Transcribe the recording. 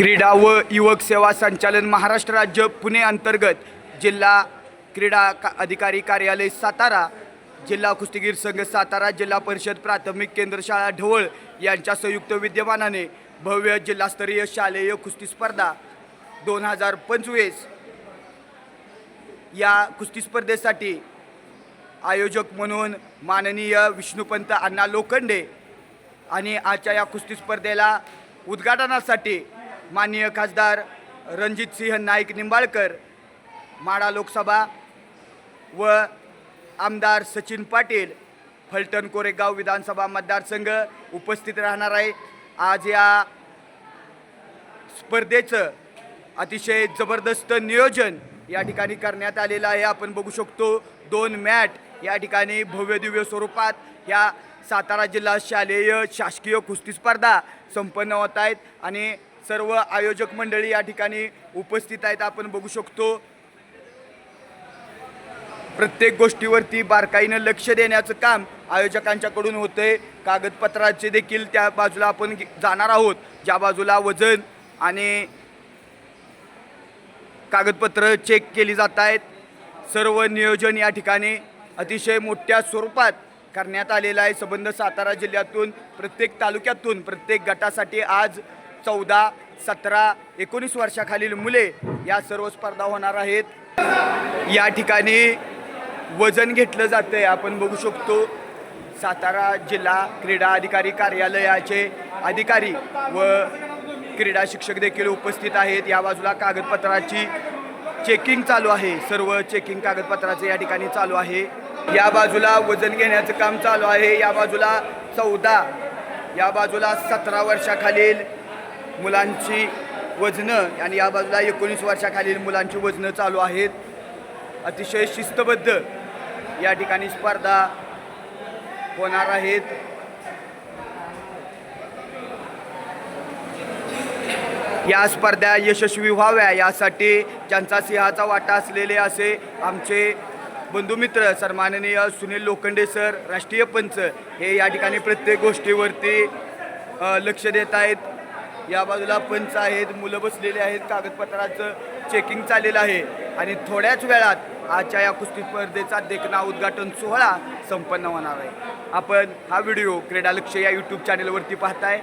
क्रीडा व युवक सेवा संचालन महाराष्ट्र राज्य पुणे अंतर्गत जिल्हा क्रीडा का अधिकारी कार्यालय सातारा जिल्हा कुस्तीगीर संघ सातारा जिल्हा परिषद प्राथमिक केंद्रशाळा ढवळ यांच्या संयुक्त विद्यमानाने भव्य जिल्हास्तरीय शालेय कुस्ती स्पर्धा दोन हजार पंचवीस या कुस्ती स्पर्धेसाठी आयोजक म्हणून माननीय विष्णुपंत अण्णा लोखंडे आणि आजच्या या कुस्ती स्पर्धेला उद्घाटनासाठी माननीय खासदार रणजितसिंह नाईक निंबाळकर माडा लोकसभा व आमदार सचिन पाटील फलटण कोरेगाव विधानसभा मतदारसंघ उपस्थित राहणार आहे. आज या स्पर्धेचं अतिशय जबरदस्त नियोजन या ठिकाणी करण्यात आलेलं आहे. आपण बघू शकतो दोन मॅट या ठिकाणी भव्यदिव्य स्वरूपात या सातारा जिल्हा शालेय शासकीय कुस्ती स्पर्धा संपन्न होत आहेत आणि सर्व आयोजक मंडळी या ठिकाणी उपस्थित आहेत. आपण बघू शकतो प्रत्येक गोष्टीवरती बारकाईनं लक्ष देण्याचं काम आयोजकांच्याकडून होतंय. कागदपत्राचे देखील त्या बाजूला आपण जाणार आहोत. ज्या बाजूला वजन आणि कागदपत्र चेक केली जात आहेत. सर्व नियोजन या ठिकाणी अतिशय मोठ्या स्वरूपात करण्यात आलेलं आहे. संबंध सातारा जिल्ह्यातून प्रत्येक तालुक्यातून प्रत्येक गटासाठी आज चौदा सतरा एकोणीस वर्षाखालील मुले या सर्व स्पर्धा होणार आहेत. या ठिकाणी वजन घेतलं जातं आहे आपण बघू शकतो सातारा जिल्हा क्रीडा अधिकारी कार्यालयाचे अधिकारी व क्रीडा शिक्षक देखील उपस्थित आहेत. या बाजूला कागदपत्राची चेकिंग चालू आहे. सर्व चेकिंग कागदपत्राचे या ठिकाणी चालू आहे. या बाजूला वजन घेण्याचं काम चालू आहे. या बाजूला चौदा या बाजूला सतरा वर्षाखालील मुलांची वजनं आणि या बाजूला एकोणीस वर्षाखालील मुलांची वजनं चालू आहेत. अतिशय शिस्तबद्ध या ठिकाणी स्पर्धा होणार आहेत. या स्पर्धा यशस्वी व्हाव्या यासाठी ज्यांचा सिंहाचा वाटा असलेले असे आमचे बंधुमित्र सन्माननीय सुनील लोखंडे सर राष्ट्रीय पंच हे या ठिकाणी प्रत्येक गोष्टीवरती लक्ष देत आहेत. या बाजूला पंच आहेत मुलं बसलेली आहेत कागदपत्राचं चेकिंग चाललेलं आहे. आणि थोड्याच वेळात आजच्या या कुस्ती स्पर्धेचा देखना उद्घाटन सोहळा संपन्न होणार आहे. आपण हा व्हिडिओ क्रीडा लक्ष या यूट्यूब चॅनेलवरती पाहताय.